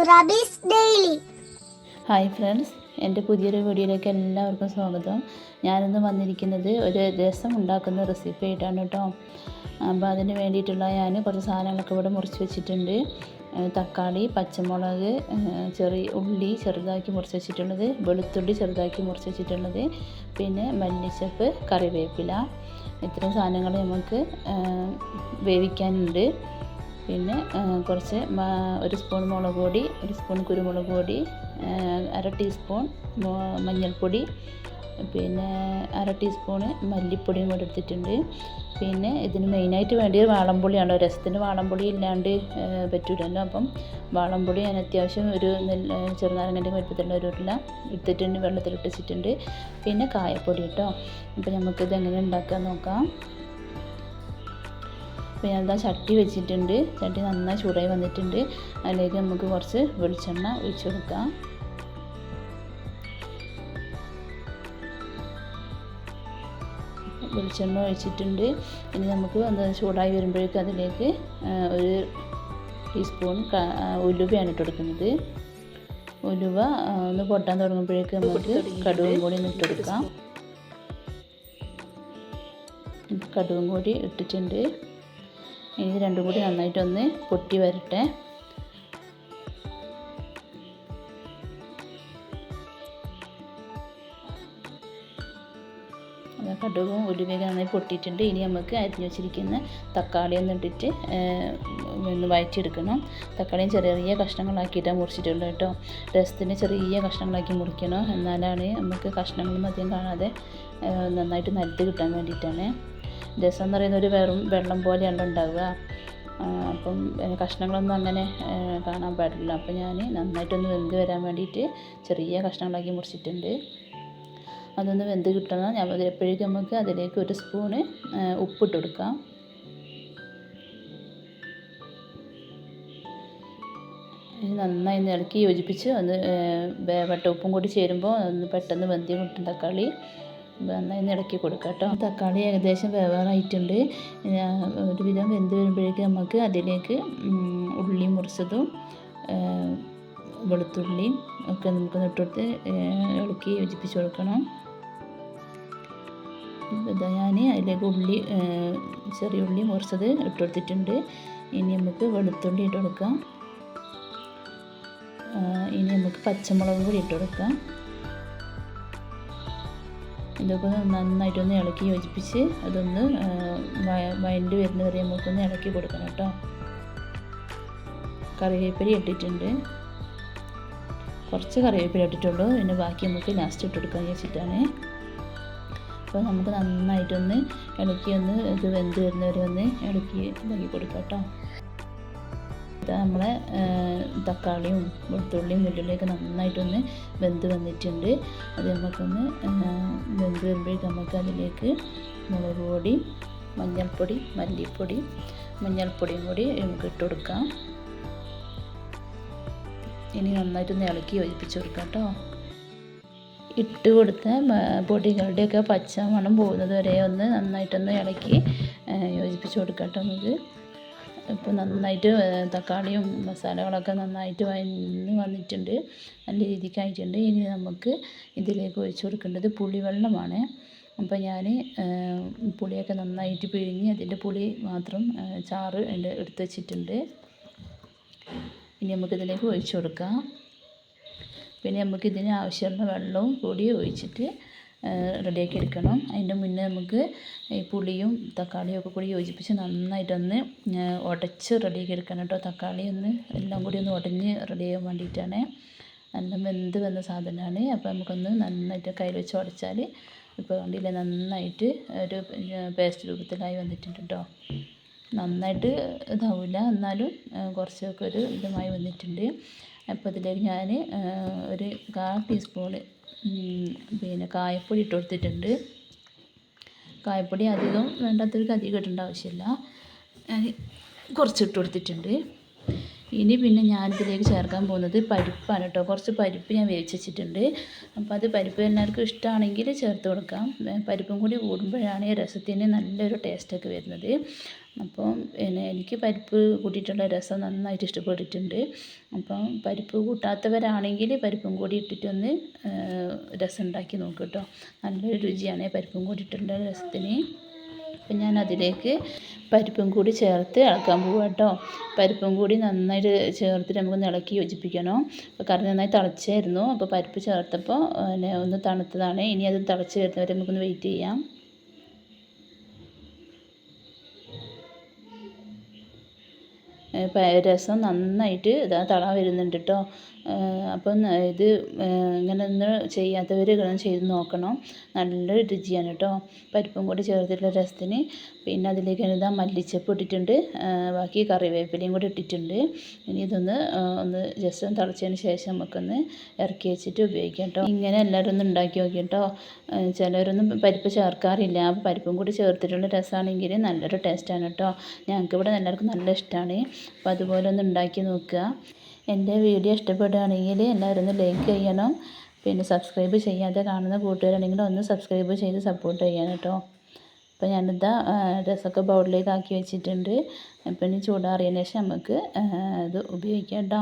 Daily hi friends എന്റെ പുതിയൊരു വീഡിയോയിലേക്ക് എല്ലാവർക്കും സ്വാഗതം. ഞാനിന്ന് വന്നിരിക്കുന്നത് ഒരു രസം ഉണ്ടാക്കുന്ന റെസിപ്പി ആയിട്ടാണ് കേട്ടോ അപ്പോൾ അതിന് വേണ്ടിയിട്ടുള്ള ഞാൻ കുറച്ച് സാധനങ്ങളൊക്കെ ഇവിടെ മുറിച്ച് വെച്ചിട്ടുണ്ട്. തക്കാളി പച്ചമുളക് ചെറിയ ഉള്ളി ചെറുതാക്കി മുറിച്ച് വെച്ചിട്ടുള്ളത് വെളുത്തുള്ളി ചെറുതാക്കി മുറിച്ച് വെച്ചിട്ടുള്ളത് പിന്നെ മല്ലിച്ചപ്പ് കറിവേപ്പില ഇത്രയും സാധനങ്ങൾ നമുക്ക് വേവിക്കാനുണ്ട്. പിന്നെ കുറച്ച് ഒരു സ്പൂൺ മുളക് പൊടി ഒരു സ്പൂൺ കുരുമുളക് പൊടി അര ടീസ്പൂൺ മഞ്ഞൾപ്പൊടി പിന്നെ അര ടീസ്പൂണ് മല്ലിപ്പൊടിയും കൂടെ എടുത്തിട്ടുണ്ട്. പിന്നെ ഇതിന് മെയിനായിട്ട് വേണ്ടിയത് വാളംപുളിയാണ്. രസത്തിന് വാളംപുളി ഇല്ലാണ്ട് പറ്റൂലല്ലോ. അപ്പം വാളംപുളി ഞാൻ അത്യാവശ്യം ഒരു ചെറുനാരങ്ങന്റെ വലുപ്പത്തിലുള്ള ഒരു ഉരുള എടുത്തിട്ടുണ്ട് വെള്ളത്തിലിട്ട് വെച്ചിട്ടുണ്ട്. പിന്നെ കായപ്പൊടി കേട്ടോ അപ്പോൾ നമുക്കിത് എങ്ങനെ ഉണ്ടാക്കാൻ നോക്കാം. അപ്പോൾ ഞാൻ എന്താ ചട്ടി വെച്ചിട്ടുണ്ട്. ചട്ടി നന്നായി ചൂടായി വന്നിട്ടുണ്ട്. അതിലേക്ക് നമുക്ക് കുറച്ച് വെളിച്ചെണ്ണ ഒഴിച്ചു കൊടുക്കാം. വെളിച്ചെണ്ണ ഒഴിച്ചിട്ടുണ്ട്. ഇനി നമുക്ക് എന്താ ചൂടായി വരുമ്പോഴേക്കും അതിലേക്ക് ഒരു ടീസ്പൂൺ ഉലുവയാണ് ഇട്ട് കൊടുക്കുന്നത്. ഉലുവ ഒന്ന് പൊട്ടാൻ തുടങ്ങുമ്പോഴേക്ക് നമുക്ക് കടുകും കൂടി ഒന്ന് ഇട്ട് കൊടുക്കാം. കടുകും കൂടി ഇട്ടിട്ടുണ്ട്. ഇത് രണ്ടും കൂടി നന്നായിട്ടൊന്ന് പൊട്ടി വരട്ടെ. കടുകും ഉലുവയൊക്കെ നന്നായി പൊട്ടിയിട്ടുണ്ട്. ഇനി നമുക്ക് അരിഞ്ഞു വെച്ചിരിക്കുന്ന തക്കാളി ഒന്ന് ഇട്ടിട്ട് ഒന്ന് വഴറ്റിയെടുക്കണം. തക്കാളിയും ചെറിയ ചെറിയ കഷ്ണങ്ങളാക്കിയിട്ടാണ് മുറിച്ചിട്ടുള്ളത് കേട്ടോ. രസത്തിന് ചെറിയ കഷ്ണങ്ങളാക്കി മുറിക്കണം. എന്നാലാണ് നമുക്ക് കഷ്ണങ്ങളൊന്നും അധികം കാണാതെ നന്നായിട്ട് നല്ലത് കിട്ടാൻ വേണ്ടിയിട്ടാണ്. രസം എന്ന് പറയുന്നത് ഒരു വെറും വെള്ളം പോലെയാണ് ഉണ്ടാവുക. അപ്പം കഷ്ണങ്ങളൊന്നും അങ്ങനെ കാണാൻ പാടില്ല. അപ്പം ഞാൻ നന്നായിട്ടൊന്ന് വെന്ത് വരാൻ വേണ്ടിയിട്ട് ചെറിയ കഷ്ണങ്ങളാക്കി മുറിച്ചിട്ടുണ്ട്. അതൊന്ന് വെന്ത് കിട്ടണം. ഞാൻ എപ്പോഴേക്കും നമുക്ക് അതിലേക്ക് ഒരു സ്പൂണ് ഉപ്പിട്ട് കൊടുക്കാം. നന്നായി ഇളക്കി യോജിപ്പിച്ച് ഒന്ന് വട്ട ഉപ്പും കൂടി ചേരുമ്പോൾ ഒന്ന് പെട്ടെന്ന് വെന്തി കിട്ടും തക്കാളി. ഒന്ന് ഇളക്കി കൊടുക്കുക കേട്ടോ. തക്കാളി ഏകദേശം വേവാറായിട്ടുണ്ട്. ഒരുവിധം വെന്ത് വരുമ്പോഴേക്കും നമുക്ക് അതിലേക്ക് ഉള്ളി മുറിച്ചതും വെളുത്തുള്ളിയും ഒക്കെ നമുക്ക് നട്ടുകൊടുത്ത് ഇളക്കി യോജിപ്പിച്ച് കൊടുക്കണം. ഞാൻ അതിലേക്ക് ഉള്ളി ചെറിയ ഉള്ളി മുറിച്ചത് ഇട്ട് കൊടുത്തിട്ടുണ്ട്. ഇനി നമുക്ക് വെളുത്തുള്ളി ഇട്ട് കൊടുക്കാം. ഇനി നമുക്ക് പച്ചമുളക് കൂടി ഇട്ട് കൊടുക്കാം. ഇതൊക്കെ ഒന്ന് നന്നായിട്ടൊന്ന് ഇളക്കി യോജിപ്പിച്ച് അതൊന്ന് വയണ്ട് വരുന്ന വരെ നമുക്കൊന്ന് ഇളക്കി കൊടുക്കണം കേട്ടോ. കറിവേപ്പില ഇട്ടിട്ടുണ്ട്. കുറച്ച് കറിവേപ്പില ഇട്ടിട്ടുള്ളൂ. പിന്നെ ബാക്കി നമുക്ക് ലാസ്റ്റ് ഇട്ട് കൊടുക്കാൻ വെച്ചിട്ടാണ് അപ്പോൾ നമുക്ക് നന്നായിട്ടൊന്ന് ഇളക്കി ഒന്ന് ഇത് വെന്ത് വരുന്നവരെ ഒന്ന് ഇളക്കി ഇളക്കി കൊടുക്കാം കേട്ടോ. നമ്മളെ തക്കാളിയും വെളുത്തുള്ളിയും വെല്ലുള്ളിയൊക്കെ നന്നായിട്ടൊന്ന് വെന്ത് വന്നിട്ടുണ്ട്. അത് നമുക്കൊന്ന് വെന്ത് വരുമ്പോഴേക്കും നമുക്ക് അതിലേക്ക് മുളക് പൊടി മഞ്ഞൾപ്പൊടി മല്ലിപ്പൊടി മഞ്ഞൾപ്പൊടിയും കൂടി നമുക്ക് ഇട്ട് കൊടുക്കാം. ഇനി നന്നായിട്ടൊന്ന് ഇളക്കി യോജിപ്പിച്ച് കൊടുക്കാം കേട്ടോ ഇട്ട് കൊടുത്ത പൊടികളുടെയൊക്കെ പച്ച മണം പോകുന്നത് വരെ ഒന്ന് നന്നായിട്ടൊന്ന് ഇളക്കി യോജിപ്പിച്ച് കൊടുക്കാം കേട്ടോ നമുക്ക്. ഇപ്പോൾ നന്നായിട്ട് തക്കാളിയും മസാലകളൊക്കെ നന്നായിട്ട് വഴന്ന് വന്നിട്ടുണ്ട്. നല്ല രീതിക്കായിട്ടുണ്ട്. ഇനി നമുക്ക് ഇതിലേക്ക് ഒഴിച്ച് കൊടുക്കേണ്ടത് പുളിവെള്ളമാണ്. അപ്പോൾ ഞാൻ പുളിയൊക്കെ നന്നായിട്ട് പിഴിഞ്ഞ് അതിന്റെ പുളി മാത്രം ചാറ് അതിന്റെ എടുത്ത് വെച്ചിട്ടുണ്ട്. ഇനി നമുക്കിതിലേക്ക് ഒഴിച്ച് കൊടുക്കാം. പിന്നെ നമുക്കിതിന് ആവശ്യമുള്ള വെള്ളവും കൂടി ഒഴിച്ചിട്ട് റെഡിയാക്കി എടുക്കണം. അതിന്റെ മുന്നേ നമുക്ക് ഈ പുളിയും തക്കാളിയും ഒക്കെ കൂടി യോജിപ്പിച്ച് നന്നായിട്ടൊന്ന് ഉടച്ച് റെഡിയാക്കി എടുക്കണം കേട്ടോ. തക്കാളി ഒന്ന് എല്ലാം കൂടി ഒന്ന് ഉടഞ്ഞ് റെഡിയാകാൻ വേണ്ടിയിട്ടാണ്. നല്ല വെന്ത് വന്ന സാധനമാണ്. അപ്പോൾ നമുക്കൊന്ന് നന്നായിട്ട് കയ്യിൽ വെച്ച് ഉടച്ചാൽ ഇപ്പോൾ കണ്ടില്ലേ നന്നായിട്ട് ഒരു പേസ്റ്റ് രൂപത്തിലായി വന്നിട്ടുണ്ട് കേട്ടോ. നന്നായിട്ട് ഇതാവില്ല. എന്നാലും കുറച്ചൊക്കെ ഒരു ഇതുമായി വന്നിട്ടുണ്ട്. അപ്പോൾ ഇതിലേക്ക് ഞാൻ ഒരു കാൽ ടീസ്പൂണ് പിന്നെ കായപ്പൊടി ഇട്ട് കൊടുത്തിട്ടുണ്ട്. കായപ്പൊടി അധികം വേണ്ടാത്തവർക്ക് അധികം ഇടേണ്ട ആവശ്യമില്ല. ഞാൻ കുറച്ച് ഇട്ട് കൊടുത്തിട്ടുണ്ട്. ഇനി പിന്നെ ഞാൻ ഇതിലേക്ക് ചേർക്കാൻ പോകുന്നത് പരിപ്പാണ് കേട്ടോ. കുറച്ച് പരിപ്പ് ഞാൻ വേവിച്ച് വെച്ചിട്ടുണ്ട് അപ്പോൾ അത് പരിപ്പ് എല്ലാവർക്കും ഇഷ്ടമാണെങ്കിൽ ചേർത്ത് കൊടുക്കാം. പരിപ്പും കൂടി കൂടുമ്പോഴാണ് ഈ രസത്തിന് നല്ലൊരു ടേസ്റ്റൊക്കെ വരുന്നത്. അപ്പം പിന്നെ എനിക്ക് പരിപ്പ് കൂട്ടിയിട്ടുള്ള രസം നന്നായിട്ട് ഇഷ്ടപ്പെട്ടിട്ടുണ്ട്. അപ്പം പരിപ്പ് കൂട്ടാത്തവരാണെങ്കിൽ പരിപ്പും കൂടി ഇട്ടിട്ടൊന്ന് രസം ഉണ്ടാക്കി നോക്കും കേട്ടോ. നല്ലൊരു രുചിയാണ് പരിപ്പും കൂടി ഇട്ടിട്ടുള്ള രസത്തിന്. അപ്പം ഞാൻ അതിലേക്ക് പരിപ്പും കൂടി ചേർത്ത് ഇളക്കാൻ പോവുക കേട്ടോ പരിപ്പും കൂടി നന്നായിട്ട് ചേർത്തിട്ട് നമുക്കൊന്ന് ഇളക്കി യോജിപ്പിക്കണം. അപ്പോൾ കറി നന്നായി തിളച്ചായിരുന്നു. അപ്പോൾ പരിപ്പ് ചേർത്തപ്പോൾ പിന്നെ ഒന്ന് തണുത്തതാണ്. ഇനി അത് തിളച്ച് വരുന്നവരെ നമുക്കൊന്ന് വെയിറ്റ് ചെയ്യാം. രസം നന്നായിട്ട് ഇതാ തള വരുന്നുണ്ട് കേട്ടോ അപ്പം ഇത് ഇങ്ങനെ ഒന്ന് ചെയ്യാത്തവർ ഇങ്ങനെ ചെയ്ത് നോക്കണം. നല്ല രുചിയാണ് കേട്ടോ പരിപ്പും കൂടി ചേർത്തിട്ടുള്ള രസത്തിന്. പിന്നെ അതിലേക്ക് ഇതാ മല്ലിച്ചപ്പ് ഇട്ടിട്ടുണ്ട്. ബാക്കി കറിവേപ്പിലയും കൂടി ഇട്ടിട്ടുണ്ട്. ഇനി ഇതൊന്ന് ഒന്ന് ജസ്റ്റ് ഒന്ന് തിളച്ചതിന് ശേഷം നമുക്കൊന്ന് ഇറക്കി വെച്ചിട്ട് ഉപയോഗിക്കാം കേട്ടോ. ഇങ്ങനെ എല്ലാവരും ഒന്ന് ഉണ്ടാക്കി നോക്കി കേട്ടോ. ചിലരൊന്നും പരിപ്പ് ചേർക്കാറില്ല. അപ്പോൾ പരിപ്പും കൂടി ചേർത്തിട്ടുള്ള രസമാണെങ്കിൽ നല്ലൊരു ടേസ്റ്റാണ് കേട്ടോ. ഞങ്ങൾക്ക് ഇവിടെ എല്ലാവർക്കും നല്ല ഇഷ്ടമാണ്. അപ്പോൾ അതുപോലെ ഒന്ന് ഉണ്ടാക്കി നോക്കുക. എന്റെ വീഡിയോ ഇഷ്ടപ്പെടുകയാണെങ്കിൽ എല്ലാവരും ഒന്ന് ലൈക്ക് ചെയ്യണം. പിന്നെ സബ്സ്ക്രൈബ് ചെയ്യാതെ കാണുന്ന കൂട്ടുകാരാണെങ്കിൽ ഒന്ന് സബ്സ്ക്രൈബ് ചെയ്ത് സപ്പോർട്ട് ചെയ്യണം കേട്ടോ. അപ്പോൾ ഞാനിതാ രസമൊക്കെ ബൗളിലേക്ക് ആക്കി വെച്ചിട്ടുണ്ട്. അപ്പം ഇനി ചൂടാറിയതിന് ശേഷം നമുക്ക് ഇത് ഉപയോഗിക്കാം കേട്ടോ.